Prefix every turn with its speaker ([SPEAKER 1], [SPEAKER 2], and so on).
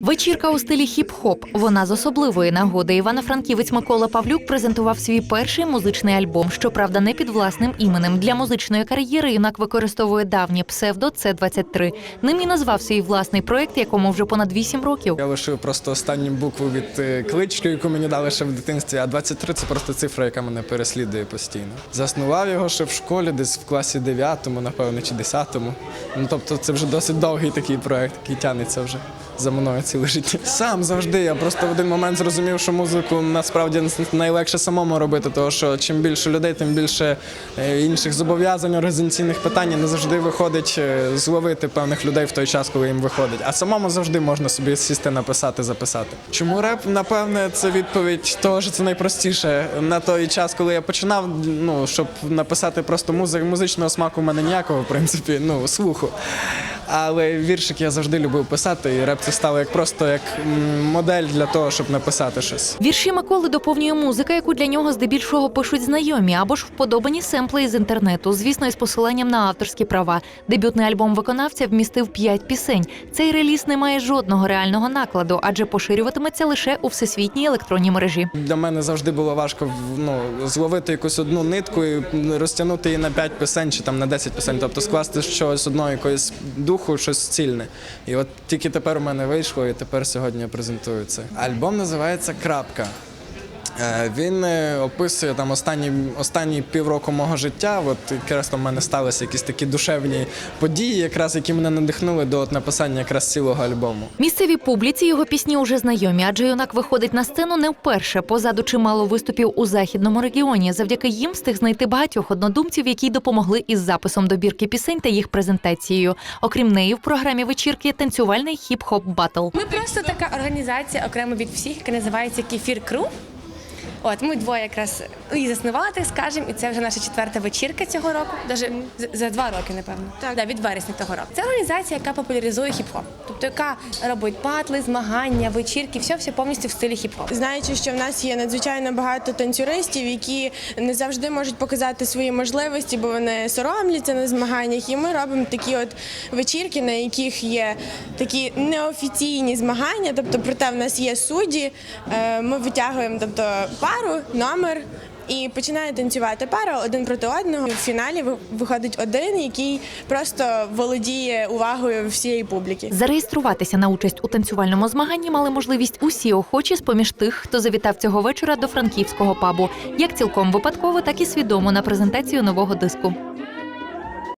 [SPEAKER 1] Вечірка у стилі хіп-хоп. Вона з особливої нагоди. Івано-франківець Микола Павлюк презентував свій перший музичний альбом, щоправда, не під власним іменем. Для музичної кар'єри юнак використовує давнє псевдо С-23. Ним і назвав свій власний проект, якому вже понад 8 років.
[SPEAKER 2] Я лишив просто останню букву від е, клички, яку мені дали ще в дитинстві, а 23 це просто цифра, яка мене переслідує постійно. Заснував його ще в школі, десь в класі 9, напевно, чи 10. Ну тобто це вже досить довгий такий проект, який тягнеться вже за мною ціле життя. Сам завжди. Я просто в один момент зрозумів, що музику насправді найлегше самому робити, тому що чим більше людей, тим більше е, інших зобов'язань, організаційних питань не завжди виходить е, зловити певних людей в той час, коли їм виходить. А самому завжди можна собі сісти, написати, записати. Чому реп? Напевне, це відповідь того, що це найпростіше. На той час, коли я починав, ну щоб написати просто музик, музичного смаку в мене ніякого, в принципі, ну слуху. Але віршик я завжди любив писати, і реп це стало як просто як модель для того, щоб написати щось.
[SPEAKER 1] Вірші Миколи доповнює музика, яку для нього здебільшого пишуть знайомі або ж вподобані семпли із інтернету, звісно, із посиланням на авторські права. Дебютний альбом виконавця вмістив п'ять пісень. Цей реліз не має жодного реального накладу, адже поширюватиметься лише у всесвітній електронній мережі.
[SPEAKER 2] Для мене завжди було важко ну, зловити якусь одну нитку і розтягнути її на 5 пісень чи там на 10 пісень, тобто скласти щось одного якогось духу, щось цільне. І от тільки тепер у мене вийшло, і тепер сьогодні я презентую це. Альбом називається Крапка. Е, Він е, описує там останні, останні півроку мого життя. От якраз там в мене сталися якісь такі душевні події, якраз які мене надихнули до от написання якраз цілого альбому.
[SPEAKER 1] Місцевій публіці його пісні уже знайомі, адже юнак виходить на сцену не вперше. Позаду чимало виступів у західному регіоні. Завдяки їм встиг знайти багатьох однодумців, які допомогли із записом добірки пісень та їх презентацією. Окрім неї, в програмі вечірки танцювальний хіп-хоп батл.
[SPEAKER 3] Ми просто така організація окремо від всіх, яка називається Кефір Кру. От ми двоє якраз і заснували, так скажемо, і це вже наша четверта вечірка цього року, навіть за два роки, напевно. Так, да, від вересня того року. Це організація, яка популяризує хіп-хоп, тобто яка робить батли, змагання, вечірки, все, все повністю в стилі хіп-хоп.
[SPEAKER 4] Знаючи, що в нас є надзвичайно багато танцюристів, які не завжди можуть показати свої можливості, бо вони соромляться на змаганнях. І ми робимо такі от вечірки, на яких є такі неофіційні змагання. Тобто, проте в нас є судді. е, Ми витягуємо тобто, пару, номер. І починає танцювати пара один проти одного. В фіналі ви- виходить один, який просто володіє увагою всієї публіки.
[SPEAKER 1] Зареєструватися на участь у танцювальному змаганні мали можливість усі охочі з поміж тих, хто завітав цього вечора до франківського пабу, як цілком випадково, так і свідомо на презентацію нового диску.